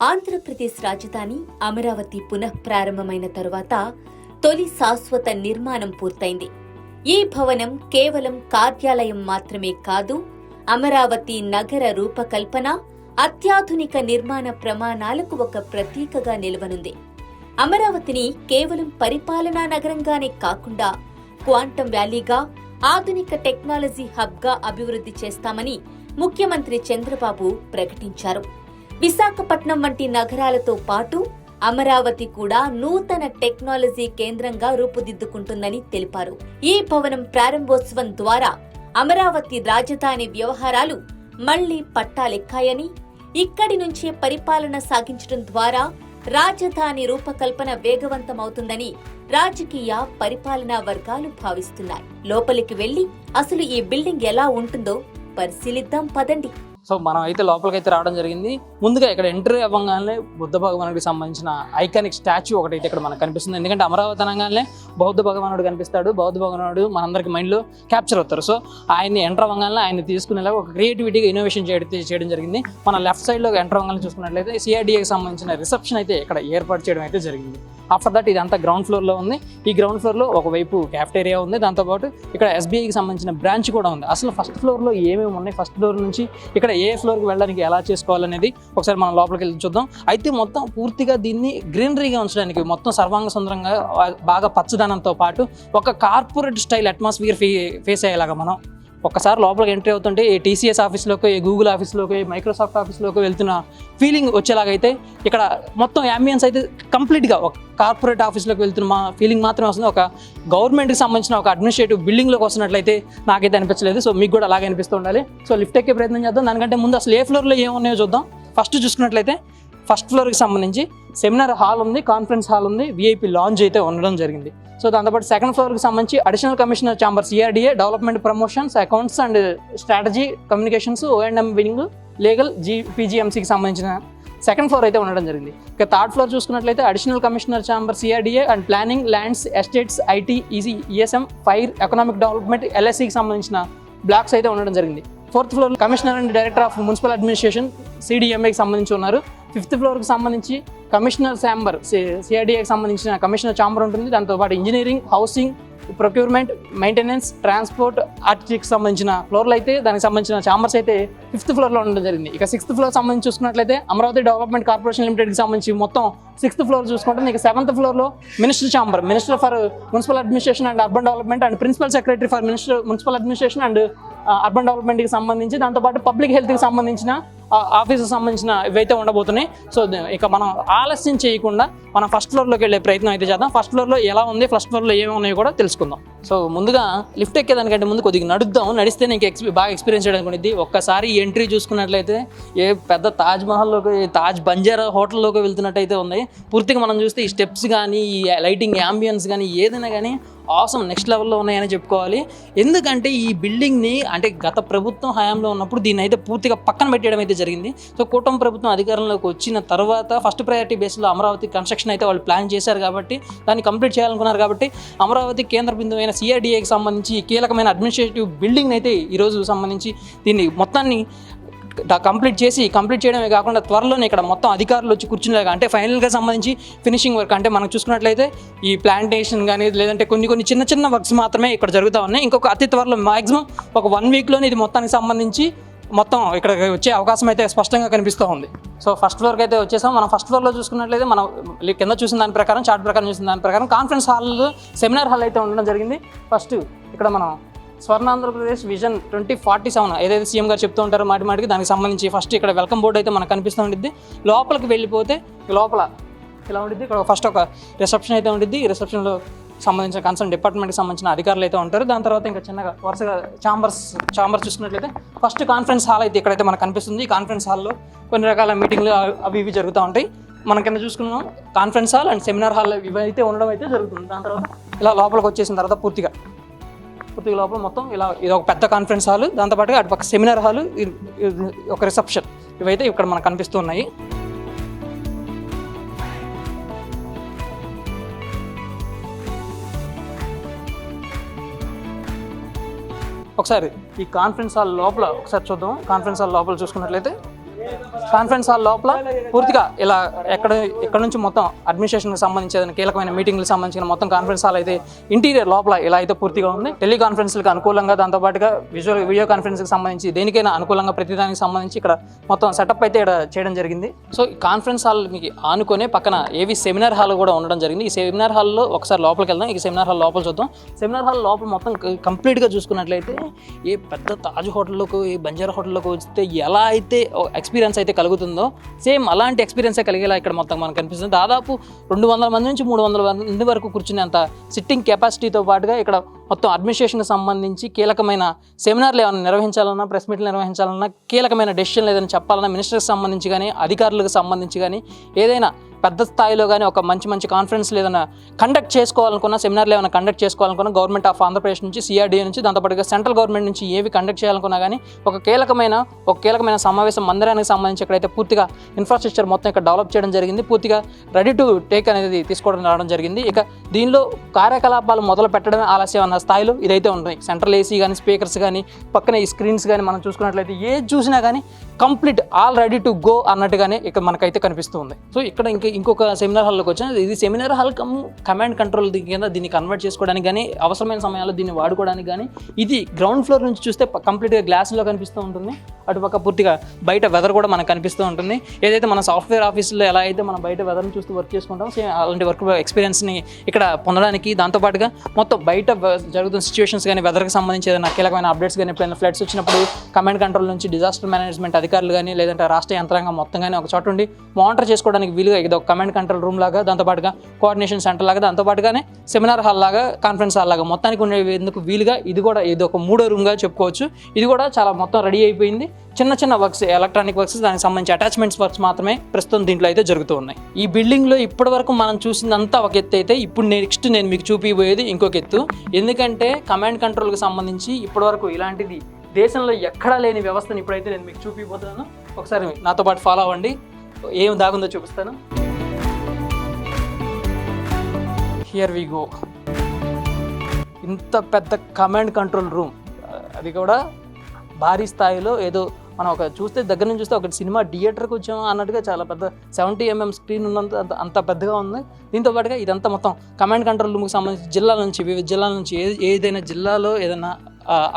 ఆంధ్రప్రదేశ్ రాజధాని అమరావతి పునః ప్రారంభమైన తరువాత తొలి శాశ్వత నిర్మాణం పూర్తయింది. ఈ భవనం కేవలం కార్యాలయం మాత్రమే కాదు అమరావతి నగర రూపకల్పన అత్యాధునిక నిర్మాణ ప్రమాణాలకు ఒక ప్రతీకగా నిలవనుంది. అమరావతిని కేవలం పరిపాలనా నగరంగానే కాకుండా క్వాంటం వ్యాలీగా ఆధునిక టెక్నాలజీ హబ్గా అభివృద్ధి చేస్తామని ముఖ్యమంత్రి చంద్రబాబు ప్రకటించారు. విశాఖపట్నం వంటి నగరాలతో పాటు అమరావతి కూడా నూతన టెక్నాలజీ కేంద్రంగా రూపుదిద్దుకుంటుందని తెలిపారు. ఈ భవనం ప్రారంభోత్సవం ద్వారా అమరావతి రాజధాని వ్యవహారాలు మళ్ళీ పట్టాలెక్కాయని ఇక్కడి నుంచే పరిపాలన సాగించడం ద్వారా రాజధాని రూపకల్పన వేగవంతమవుతుందని రాజకీయ పరిపాలనా వర్గాలు భావిస్తున్నాయి. లోపలికి వెళ్ళి అసలు ఈ బిల్డింగ్ ఎలా ఉంటుందో పరిశీలిద్దాం పదండి. సో మనం అయితే లోపలికి అయితే రావడం జరిగింది. ముందుగా ఇక్కడ ఎంట్రీ అవ్వగానే బుద్ధ భగవానుడికి సంబంధించిన ఐకానిక్ స్టాచ్యూ ఒకటి అయితే ఇక్కడ మనకు కనిపిస్తుంది. ఎందుకంటే అమరావతి అనగానే బౌద్ధ భగవానుడు కనిపిస్తాడు. బౌద్ధ భగవానుడు మనందరికి మైండ్లో క్యాప్చర్ అవుతారు. సో ఆయన్ని ఎంటర్ అవ్వగానే ఆయన తీసుకునేలాగా ఒక క్రియేటివిటీగా ఇన్నోవేషన్ చేయడం చేయడం జరిగింది. మన లెఫ్ట్ సైడ్లో ఎంటర్ అవ్వగానే చూసుకున్నట్లయితే సిఆర్డీఏకి సంబంధించిన రిసెప్షన్ అయితే ఇక్కడ ఏర్పాటు చేయడం అయితే జరిగింది. ఆఫ్టర్ దట్ ఇదంతా గ్రౌండ్ ఫ్లోర్లో ఉంది. ఈ గ్రౌండ్ ఫ్లోర్లో ఒకవైపు క్యాఫ్టేరియా ఉంది. దాంతోపాటు ఇక్కడ ఎస్బీఐకి సంబంధించిన బ్రాంచ్ కూడా ఉంది. అసలు ఫస్ట్ ఫ్లోర్లో ఏమేమి ఉన్నాయి? ఫస్ట్ ఫ్లోర్ నుంచి ఇక్కడ ఏ ఫ్లోర్కి వెళ్ళడానికి ఎలా చేసుకోవాలనేది ఒకసారి మనం లోపలికి వెళ్ళి చూద్దాం. అయితే మొత్తం పూర్తిగా దీన్ని గ్రీనరీగా ఉంచడానికి మొత్తం సర్వాంగ సుందరంగా బాగా పచ్చదనంతో పాటు ఒక కార్పొరేట్ స్టైల్ అట్మాస్ఫియర్ ఫే ఫేస్ అయ్యేలాగా మనం ఒక్కసారి లోపలికి ఎంట్రీ అవుతుంటే ఏ టీసీఎస్ ఆఫీస్లోకి ఏ గూగుల్ ఆఫీస్లోకి ఏ మైక్రోసాఫ్ట్ ఆఫీస్లోకి వెళ్తున్న ఫీలింగ్ వచ్చేలాగైతే ఇక్కడ మొత్తం అంబియన్స్ అయితే కంప్లీట్గా ఒక కార్పొరేట్ ఆఫీస్లోకి వెళ్తున్న మా ఫీలింగ్ మాత్రమే వస్తుంది. ఒక గవర్నమెంట్కి సంబంధించిన ఒక అడ్మినిస్ట్రేటివ్ బిల్డింగ్లోకి వస్తున్నట్లయితే నాకైతే అనిపించలేదు. సో మీకు కూడా అలాగే అనిపిస్తూ ఉండాలి. సో లిఫ్ట్ ఎక్కే ప్రయత్నం చేద్దాం. దానికంటే ముందు అసలు ఏ ఫ్లోర్లో ఏమున్నాయో చూద్దాం. ఫస్ట్ చూసుకున్నట్లయితే ఫస్ట్ ఫ్లోర్కి సంబంధించి సెమినార్ హాల్ ఉంది కాన్ఫరెన్స్ హాల్ ఉంది విఐపి లాంజ్ అయితే ఉండడం జరిగింది. సో దాంతోపాటు సెకండ్ ఫ్లోర్కి సంబంధించి additional commissioner chamber C R D A development promotions accounts and strategy communications O and M wing legal G పీజీఎంసీకి సంబంధించిన సెకండ్ ఫ్లోర్ అయితే ఉండడం జరిగింది. ఇక థర్డ్ ఫ్లోర్ చూసుకున్నట్లయితే additional commissioner chamber C R D A and planning lands estates I T E G E S M fire economic development ఎల్ఎస్సికి సంబంధించిన blocks అయితే ఉండడం జరిగింది. Fourth floor commissioner and director of municipal administration సిడిఎంఏకి సంబంధించి ఉన్నారు. Fifth ఫ్లోర్కి సంబంధించి commissioner chamber సిఆర్డీఏకి సంబంధించిన commissioner chamber ఉంటుంది. దాంతోపాటు engineering housing procurement maintenance transport ఆర్టికి సంబంధించిన ఫ్లోర్లు అయితే దానికి సంబంధించిన ఛాంబర్స్ అయితే ఫిఫ్త్ ఫ్లోర్లో ఉండడం జరిగింది. ఇక సిక్స్త్ ఫ్లోర్ సంబంధించి చూసుకున్నట్లయితే అమరావతి డెవలప్మెంట్ కార్పొరేషన్ లిమిటెడ్కి సంబంధించి మొత్తం సిక్స్త్ ఫ్లోర్ చూసుకుంటే నీకు సెవెంత్ ఫ్లోర్లో minister chamber minister for municipal administration and urban development and principal secretary for minister municipal administration and urban డెవలప్మెంట్కి సంబంధించి దాంతోపాటు పబ్లిక్ హెల్త్కి సంబంధించిన ఆఫీస్కి సంబంధించిన ఇవైతే ఉండబోతున్నాయి. సో ఇక మనం ఆలస్యం చేయకుండా మనం ఫస్ట్ ఫ్లోర్లోకి వెళ్ళే ప్రయత్నం అయితే చేద్దాం. ఫస్ట్ ఫ్లోర్లో ఎలా ఉంది ఫస్ట్ ఫ్లోర్లో ఏమేమి ఉన్నాయో కూడా తెలుసుకుందాం. సో ముందుగా లిఫ్ట్ ఎక్కేదానికంటే ముందు కొద్దిగా నడుద్దాం. నడిస్తే నీకు ఎక్స్ బాగా ఎక్స్పీరియన్స్ చేయడానికి ఉంటుంది ఒక్కసారి ఎంట్రీ చూసుకున్నట్లయితే ఏ పెద్ద తాజ్ మహల్లోకి తాజ్ బంజారా హోటల్లోకి వెళ్తున్నట్టయితే ఉంది. పూర్తిగా మనం చూస్తే ఈ స్టెప్స్ కానీ ఈ లైటింగ్ యాంబియన్స్ కానీ ఏదైనా కానీ ఆసం నెక్స్ట్ లెవెల్లో ఉన్నాయని చెప్పుకోవాలి. ఎందుకంటే ఈ బిల్డింగ్ని అంటే గత ప్రభుత్వం హయాంలో ఉన్నప్పుడు దీన్ని అయితే పూర్తిగా పక్కన పెట్టడం అయితే జరిగింది. సో కూటమి ప్రభుత్వం అధికారంలోకి వచ్చిన తర్వాత ఫస్ట్ ప్రయారిటీ బేస్లో అమరావతి కన్స్ట్రక్షన్ అయితే వాళ్ళు ప్లాన్ చేశారు కాబట్టి దాన్ని కంప్లీట్ చేయాలనుకున్నారు కాబట్టి అమరావతి కేంద్ర బిందువు అయిన సిఆర్డీఏకి సంబంధించి కీలకమైన అడ్మినిస్ట్రేటివ్ బిల్డింగ్ అయితే ఈరోజు సంబంధించి దీన్ని మొత్తాన్ని కంప్లీట్ చేసి కంప్లీట్ చేయడమే కాకుండా త్వరలోనే ఇక్కడ మొత్తం అధికారులు వచ్చి కూర్చునేలాగా అంటే ఫైనల్గా సంబంధించి ఫినిషింగ్ వర్క్ అంటే మనం చూసుకున్నట్లయితే ఈ ప్లాంటేషన్ కానీ లేదంటే కొన్ని కొన్ని చిన్న చిన్న వర్క్స్ మాత్రమే ఇక్కడ జరుగుతూ ఉన్నాయి. ఇంకొక అతి త్వరలో మాక్సిమం ఒక వన్ వీక్లోనే ఇది మొత్తానికి సంబంధించి మొత్తం ఇక్కడ వచ్చే అవకాశం అయితే స్పష్టంగా కనిపిస్తూ ఉంది. సో ఫస్ట్ ఫ్లోర్కి అయితే వచ్చేసాం. మనం ఫస్ట్ ఫ్లోర్లో చూసుకున్నట్లయితే మనం కింద చూసిన దాని ప్రకారం చార్ట్ ప్రకారం చూసిన దాని ప్రకారం కాన్ఫరెన్స్ హాల్ సెమినార్ హాల్ అయితే ఉండడం జరిగింది. ఫస్ట్ ఇక్కడ మనం Swarnandhra Pradesh vision twenty forty seven. ఏదైతే సీఎం గారు చెప్తూ ఉంటారో మాటి మాటికి దానికి సంబంధించి ఫస్ట్ ఇక్కడ వెల్కమ్ బోర్డు అయితే మనకు కనిపిస్తూ ఉండిద్ది. లోపలికి వెళ్ళిపోతే లోపల ఇలా ఉండిద్ది. ఇక్కడ ఫస్ట్ ఒక రిసెప్షన్ అయితే ఉండిద్ది. ఈ రిసెప్షన్లో సంబంధించిన కన్సర్న్ డిపార్ట్మెంట్కి సంబంధించిన అధికారులు అయితే ఉంటారు. దాని తర్వాత ఇంకా చిన్నగా వరుసగా ఛాంబర్స్ ఛాంబర్స్ చూసుకున్నట్లయితే ఫస్ట్ కాన్ఫరెన్స్ హాల్ అయితే ఇక్కడైతే మనకు కనిపిస్తుంది. ఈ కాన్ఫరెన్స్ హాల్లో కొన్ని రకాల మీటింగ్లు అవి ఇవి జరుగుతూ ఉంటాయి. మనం కింద చూసుకున్నాం conference hall and seminar hall ఇవి అయితే ఉండడం అయితే జరుగుతుంది. దాని తర్వాత ఇలా లోపలికి వచ్చేసిన తర్వాత పూర్తిగా పూర్తిగా లోపల మొత్తం ఇలా ఇది ఒక పెద్ద కాన్ఫరెన్స్ హాల్. దాంతోపాటుగా అటు పక్క సెమినార్ హాల్. ఒక రిసెప్షన్ ఇవైతే ఇక్కడ మనకు కనిపిస్తున్నాయి ఒకసారి ఈ కాన్ఫరెన్స్ హాల్ లోపల ఒకసారి చూద్దాం. కాన్ఫరెన్స్ హాల్ లోపల చూసుకున్నట్లయితే కాన్ఫరెన్స్ హాల్ లోపల పూర్తిగా ఇలా ఎక్కడ ఎక్కడ నుంచి మొత్తం అడ్మినిస్ట్రేషన్కి సంబంధించిన కీలకమైన మీటింగ్లకు సంబంధించిన మొత్తం కాన్ఫరెన్స్ హాల్ అయితే ఇంటీరియర్ లోపల ఇలా అయితే పూర్తిగా ఉంది. టెలికాన్ఫరెన్స్లకు అనుకూలంగా దాంతోపాటుగా విజువల్ వీడియో కాన్ఫరెన్స్కి సంబంధించి దేనికైనా అనుకూలంగా ప్రతిదానికి సంబంధించి ఇక్కడ మొత్తం సెటప్ అయితే ఇక్కడ చేయడం జరిగింది. సో ఈ కాన్ఫరెన్స్ హాల్ మీకు ఆనుకొని పక్కన ఏవి సెమినార్ హాల్ కూడా ఉండడం జరిగింది. ఈ సెమినార్ హాల్లో ఒకసారి లోపలికి వెళ్దాం. ఈ సెమినార్ హాల్ లోపల చూద్దాం. సెమినార్ హాల్ లోపల మొత్తం కంప్లీట్గా చూసుకున్నట్లయితే ఏ పెద్ద తాజ్ హోటల్లోకి ఏ బంజారా హోటల్లోకి వస్తే ఎలా అయితే ఎక్స్పీరియన్స్ ఎక్స్పీరియన్స్ అయితే కలుగుతుందో సేమ్ అలాంటి ఎక్స్పీరియన్సే కలిగేలా ఇక్కడ మొత్తం మనకు కనిపిస్తుంది దాదాపు రెండు వందల మంది నుంచి మూడు వందల మంది వరకు కూర్చునేంత సిట్టింగ్ కెపాసిటీతో పాటుగా ఇక్కడ మొత్తం అడ్మినిస్ట్రేషన్కి సంబంధించి కీలకమైన సెమినార్లు ఏమైనా నిర్వహించాలన్నా ప్రెస్ మీట్లు నిర్వహించాలన్నా కీలకమైన డెసిషన్లు ఏదైనా చెప్పాలన్నా మినిస్టర్కి సంబంధించి కానీ అధికారులకు సంబంధించి కానీ ఏదైనా పెద్ద స్థాయిలో కానీ ఒక మంచి మంచి కాన్ఫరెన్స్లు ఏదైనా కండక్ట్ చేసుకోవాలనుకున్నా సెమినార్లు ఏమైనా కండక్ట్ చేసుకోవాలనుకున్నా గవర్నమెంట్ ఆఫ్ ఆంధ్రప్రదేశ్ నుంచి సిఆర్డీఏ నుంచి దాంతోపాటుగా సెంట్రల్ గవర్నమెంట్ నుంచి ఏవి కండక్ట్ చేయాలనుకున్నా కానీ ఒక కీలకమైన ఒక కీలకమైన సమావేశం మందిరానికి సంబంధించి ఇక్కడైతే పూర్తిగా ఇన్ఫ్రాస్ట్రక్చర్ మొత్తం ఇక్కడ డెవలప్ చేయడం జరిగింది పూర్తిగా రెడీ టు టేక్ అనేది తీసుకోవడం రావడం జరిగింది. ఇక దీనిలో కార్యకలాపాలు మొదలు పెట్టడమే ఆలస్యం అన్న స్థాయిలో ఇదైతే ఉన్నాయి. సెంట్రల్ ఏసీ కానీ స్పీకర్స్ కానీ పక్కన ఈ స్క్రీన్స్ కానీ మనం చూసుకున్నట్లయితే ఏది చూసినా కానీ complete all ready to go అన్నట్టుగానే ఇక్కడ మనకైతే కనిపిస్తూ ఉంది సో ఇక్కడ ఇంకా ఇంకొక సెమినార్ హాల్లోకి వచ్చిన. ఇది seminar hall come command control కింద దీన్ని కన్వర్ట్ చేసుకోవడానికి కానీ అవసరమైన సమయాల్లో దీన్ని వాడుకోవడానికి కానీ ఇది గ్రౌండ్ ఫ్లోర్ నుంచి చూస్తే కంప్లీట్గా గ్లాస్లో కనిపిస్తూ ఉంటుంది. అటుపక్క పూర్తిగా బయట వెదర్ కూడా మనకు కనిపిస్తూ ఉంటుంది. ఏదైతే మన సాఫ్ట్వేర్ ఆఫీస్లో ఎలా అయితే మనం బయట వెదర్ని చూస్తూ వర్క్ చేసుకుంటాం సేమ్ అలాంటి వర్క్ ఎక్స్పీరియన్స్ని ఇక్కడ పొందడానికి దాంతోపాటుగా మొత్తం బయట జరుగుతున్న సిచ్యువేషన్స్ కానీ వెదర్కి సంబంధించి ఏదైనా కీలకమైన అప్డేట్స్ కానీ ఎప్పుడైనా ఫ్లడ్స్ వచ్చినప్పుడు కమాండ్ కంట్రోల్ నుంచి డిజాస్టర్ మేనేజ్మెంట్ అది అధికారులు కానీ లేదంటే రాష్ట్ర యంత్రాంగం మొత్తం కానీ ఒక చోట ఉండి మానిటర్ చేసుకోవడానికి వీలుగా ఇది ఒక కమాండ్ కంట్రోల్ రూమ్ లాగా దాంతోపాటుగా కోఆర్డినేషన్ సెంటర్ లాగా దాంతోపాటుగానే సెమినార్ హాల్ లాగా కాన్ఫరెన్స్ హాల్ లాగా మొత్తానికి ఉండేందుకు వీలుగా ఇది కూడా ఇది ఒక మూడో రూమ్గా చెప్పుకోవచ్చు. ఇది కూడా చాలా మొత్తం రెడీ అయిపోయింది. చిన్న చిన్న వర్క్స్ ఎలక్ట్రానిక్ వర్క్స్ దానికి సంబంధించి అటాచ్మెంట్స్ వర్క్స్ మాత్రమే ప్రస్తుతం దీంట్లో అయితే జరుగుతూ ఉన్నాయి. ఈ బిల్డింగ్లో ఇప్పటి వరకు మనం చూసిందంతా ఒక ఎత్తు అయితే ఇప్పుడు నెక్స్ట్ నేను మీకు చూపిపోయేది ఇంకొక ఎత్తు. ఎందుకంటే కమాండ్ కంట్రోల్కి సంబంధించి ఇప్పటివరకు ఇలాంటిది దేశంలో ఎక్కడా లేని వ్యవస్థను ఇప్పుడైతే నేను మీకు చూపిపోతున్నాను. ఒకసారి నాతో పాటు ఫాలో అవ్వండి. ఏం దాగుందో చూపిస్తాను. హియర్ వి గో ఇంత పెద్ద కమాండ్ కంట్రోల్ రూమ్ అది కూడా భారీ స్థాయిలో ఏదో మనం ఒక చూస్తే దగ్గర నుంచి చూస్తే ఒక సినిమా థియేటర్కి వచ్చాము అన్నట్టుగా చాలా పెద్ద సెవెంటీ ఎంఎం స్క్రీన్ ఉన్నంత అంత- పెద్దగా ఉంది. దీంతో పాటుగా ఇదంతా మొత్తం కమాండ్ కంట్రోల్ రూమ్కి సంబంధించి జిల్లాల నుంచి వివిధ జిల్లాల నుంచి ఏ ఏదైనా జిల్లాలో ఏదైనా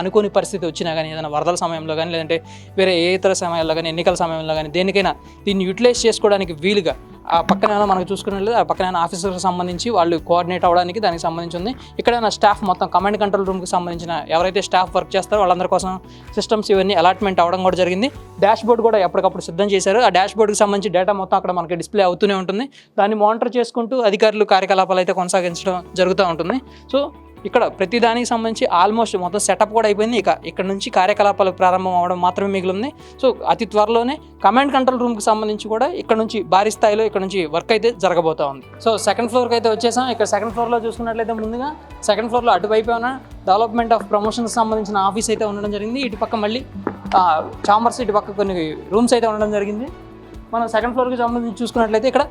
అనుకోని పరిస్థితి వచ్చినా కానీ ఏదైనా వరదల సమయంలో కానీ లేదంటే వేరే ఏ ఇతర సమయాల్లో కానీ ఎన్నికల సమయంలో కానీ దేనికైనా దీన్ని యూటిలైజ్ చేసుకోవడానికి వీలుగా ఆ పక్కన మనకు చూసుకున్నట్లయితే ఆ పక్కన ఆఫీసర్కి సంబంధించి వాళ్ళు కోఆర్డినేట్ అవ్వడానికి దానికి సంబంధించి ఉంది. ఇక్కడ నా స్టాఫ్ మొత్తం కమాండ్ కంట్రోల్ రూమ్కి సంబంధించిన ఎవరైతే స్టాఫ్ వర్క్ చేస్తారో వాళ్ళందరి కోసం సిస్టమ్స్ ఇవన్నీ అలాట్మెంట్ అవ్వడం కూడా జరిగింది. డాష్ బోర్డ్ కూడా ఎప్పటికప్పుడు సిద్ధం చేశారు. ఆ డాష్ బోర్డ్కి సంబంధించి డేటా మొత్తం అక్కడ మనకి డిస్ప్లే అవుతూనే ఉంటుంది. దాన్ని మానిటర్ చేసుకుంటూ అధికారులు కార్యకలాపాలు అయితే కొనసాగించడం జరుగుతూ ఉంటుంది. సో ఇక్కడ ప్రతి దానికి సంబంధించి ఆల్మోస్ట్ మొత్తం సెటప్ కూడా అయిపోయింది. ఇక ఇక్కడ నుంచి కార్యకలాపాలు ప్రారంభం అవడం మాత్రమే మిగిలింది సో అతి త్వరలోనే కమాండ్ కంట్రోల్ రూమ్కి సంబంధించి కూడా ఇక్కడ నుంచి భారీ స్థాయిలో ఇక్కడ నుంచి వర్క్ అయితే జరగబోతా ఉంది. సో సెకండ్ ఫ్లోర్కి అయితే వచ్చేసాం. ఇక్కడ సెకండ్ ఫ్లోర్లో చూసుకున్నట్లయితే ముందుగా సెకండ్ ఫ్లోర్లో అటువైపు ఉన్న డెవలప్మెంట్ ఆఫ్ ప్రమోషన్కి సంబంధించిన ఆఫీస్ అయితే ఉండడం జరిగింది. ఇటు పక్క మళ్ళీ చాంబర్స్ ఇటు పక్క కొన్ని రూమ్స్ అయితే ఉండడం జరిగింది. మనం సెకండ్ ఫ్లోర్కి సంబంధించి చూసుకున్నట్లయితే ఇక్కడ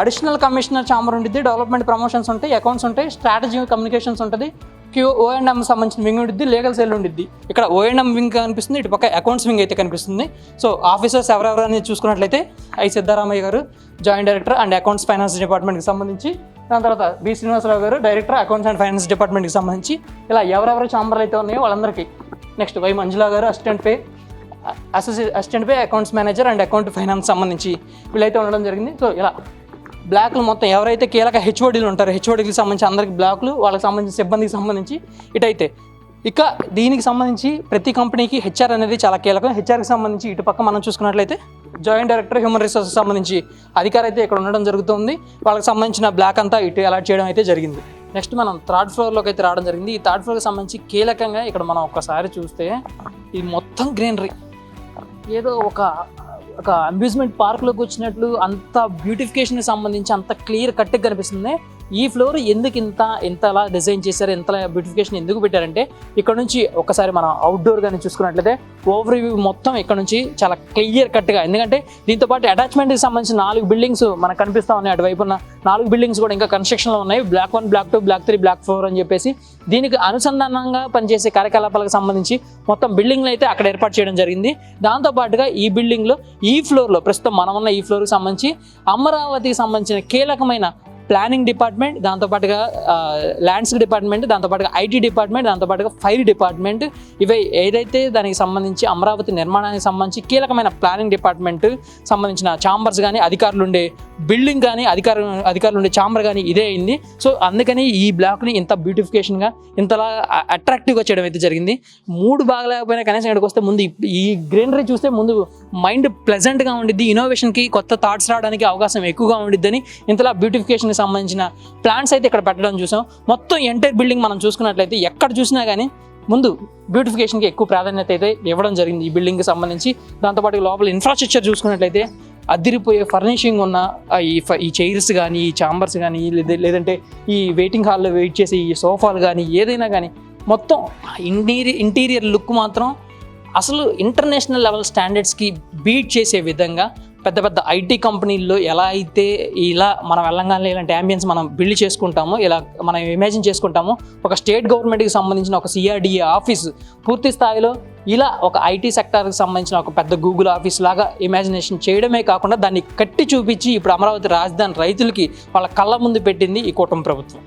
అడిషనల్ కమిషనర్ చాంబర్ ఉంటుంది డెవలప్మెంట్ ప్రమోషన్స్ ఉంటాయి అకౌంట్స్ ఉంటాయి స్ట్రాటజీ కమ్యూనికేషన్స్ ఉంటుంది క్యూ ఓఎన్ఎం సంబంధించిన వింగ్ ఉంటుంది లీగల్ సెల్ ఉండిద్ది. ఇక్కడ ఓఎన్ఎం వింగ్ కనిపిస్తుంది ఇటు పక్క అకౌంట్స్ వింగ్ అయితే కనిపిస్తుంది. సో ఆఫీసర్స్ ఎవరెవరు అనేది చూసుకున్నట్లయితే ఐ సిద్ధారామయ్య గారు joint director and accounts finance డిపార్ట్మెంట్కి సంబంధించి దాని తర్వాత బి శ్రీనివాసరావు గారు డైరెక్టర్ అకౌంట్స్ అండ్ ఫైనాన్స్ డిపార్ట్మెంట్కి సంబంధించి ఇలా ఎవరెవరు చాంబర్లు అయితే ఉన్నాయో వాళ్ళందరికీ నెక్స్ట్ వై మంజులా గారు assistant pay associate assistant pay accounts manager and account finance సంబంధించి వీళ్ళైతే ఉండడం జరిగింది. సో ఇలా బ్లాక్లు మొత్తం ఎవరైతే కీలక హెచ్ఓడీలు ఉంటారో హెచ్ఓడీకి సంబంధించి అందరికి బ్లాక్లు వాళ్ళకి సంబంధించి సిబ్బందికి సంబంధించి ఇటైతే. ఇక దీనికి సంబంధించి ప్రతి కంపెనీకి హెచ్ఆర్ అనేది చాలా కీలకం. హెచ్ఆర్కి సంబంధించి ఇటు పక్క మనం చూసుకున్నట్లయితే జాయింట్ డైరెక్టర్ హ్యూమన్ రిసోర్సెస్ సంబంధించి అధికారి అయితే ఇక్కడ ఉండడం జరుగుతుంది. వాళ్ళకి సంబంధించిన బ్లాక్ అంతా ఇటు అలాట్ చేయడం అయితే జరిగింది. నెక్స్ట్ మనం థర్డ్ ఫ్లోర్లోకి అయితే రావడం జరిగింది. ఈ థర్డ్ ఫ్లోర్కి సంబంధించి కీలకంగా ఇక్కడ మనం ఒక్కసారి చూస్తే ఇది మొత్తం గ్రీనరీ ఏదో ఒక ఒక అమ్యూజ్మెంట్ పార్క్లోకి వచ్చినట్లు అంత బ్యూటిఫికేషన్కి సంబంధించి అంత క్లియర్ కట్గా కనిపిస్తుంది. ఈ ఫ్లోర్ ఎందుకు ఇంత ఇంతలా డిజైన్ చేశారు ఇంతలా బ్యూటిఫికేషన్ ఎందుకు పెట్టారంటే ఇక్కడ నుంచి ఒకసారి మనం అవుట్డోర్ కానీ చూసుకున్నట్లయితే ఓవర్ వ్యూ మొత్తం ఇక్కడ నుంచి చాలా క్లియర్ కట్గా ఎందుకంటే దీంతో పాటు అటాచ్మెంట్కి సంబంధించిన నాలుగు బిల్డింగ్స్ మనకు కనిపిస్తూ ఉన్నాయి. అటువైపున నాలుగు బిల్డింగ్స్ కూడా ఇంకా కన్స్ట్రక్షన్లో ఉన్నాయి. Block one block two block three block four అని చెప్పేసి దీనికి అనుసంధానంగా పనిచేసే కార్యకలాపాలకు సంబంధించి మొత్తం బిల్డింగ్లు అయితే అక్కడ ఏర్పాటు చేయడం జరిగింది. దాంతోపాటుగా ఈ బిల్డింగ్లో ఈ ఫ్లోర్లో ప్రస్తుతం మనం ఉన్న ఈ ఫ్లోర్కి సంబంధించి అమరావతికి సంబంధించిన కీలకమైన ప్లానింగ్ డిపార్ట్మెంట్ దాంతోపాటుగా ల్యాండ్స్ డిపార్ట్మెంట్ దాంతోపాటుగా ఐటీ డిపార్ట్మెంట్ దాంతోపాటుగా ఫైర్ డిపార్ట్మెంట్ ఇవి ఏదైతే దానికి సంబంధించి అమరావతి నిర్మాణానికి సంబంధించి కీలకమైన ప్లానింగ్ డిపార్ట్మెంట్ సంబంధించిన ఛాంబర్స్ కానీ అధికారులు ఉండే బిల్డింగ్ కానీ అధికారులు అధికారులు ఉండే ఛాంబర్ కానీ ఇదే అయింది. సో అందుకని ఈ బ్లాక్ని ఇంత బ్యూటిఫికేషన్గా ఇంతలా అట్రాక్టివ్గా చేయడం అయితే జరిగింది. మూడు బాగలేకపోయినా కనీసం ఇక్కడికి వస్తే ముందు ఈ- గ్రీనరీ చూస్తే ముందు మైండ్ ప్లెజెంట్గా ఉండిద్ది. ఇన్నోవేషన్కి కొత్త థాట్స్ రావడానికి అవకాశం ఎక్కువగా ఉండిద్దని ఇంతలా బ్యూటిఫికేషన్ బ్యూటిఫికేషన్కి సంబంధించిన ప్లాంట్స్ అయితే ఇక్కడ పెట్టడం చూసాం. మొత్తం ఎంటైర్ బిల్డింగ్ మనం చూసుకున్నట్లయితే ఎక్కడ చూసినా కానీ ముందు బ్యూటిఫికేషన్కి ఎక్కువ ప్రాధాన్యత అయితే ఇవ్వడం జరిగింది ఈ బిల్డింగ్కి సంబంధించి. దాంతోపాటు లోపల ఇన్ఫ్రాస్ట్రక్చర్ చూసుకున్నట్లయితే అదిరిపోయే ఫర్నిషింగ్ ఉన్న ఈ ఈ చైర్స్ కానీ ఈ చాంబర్స్ కానీ లేదంటే ఈ వెయిటింగ్ హాల్లో వెయిట్ చేసే ఈ సోఫాలు కానీ ఏదైనా కానీ మొత్తం ఇంటీరియర్ ఇంటీరియర్ లుక్ మాత్రం అసలు ఇంటర్నేషనల్ లెవెల్ స్టాండర్డ్స్కి బీట్ చేసే విధంగా పెద్ద పెద్ద ఐటీ కంపెనీల్లో ఎలా అయితే ఇలా మనం వెళ్ళంగానే ఇలాంటి అంబియన్స్ మనం బిల్డ్ చేసుకుంటామో ఇలా మనం ఇమాజిన్ చేసుకుంటామో ఒక స్టేట్ గవర్నమెంట్కి సంబంధించిన ఒక సిఆర్డిఏ ఆఫీస్ పూర్తి స్థాయిలో ఇలా ఒక ఐటీ సెక్టార్కి సంబంధించిన ఒక పెద్ద గూగుల్ ఆఫీస్ లాగా ఇమాజినేషన్ చేయడమే కాకుండా దాన్ని కట్టి చూపించి ఇప్పుడు అమరావతి రాజధాని రైతులకి వాళ్ళ కళ్ళ ముందు పెట్టింది ఈ కూటమి ప్రభుత్వం.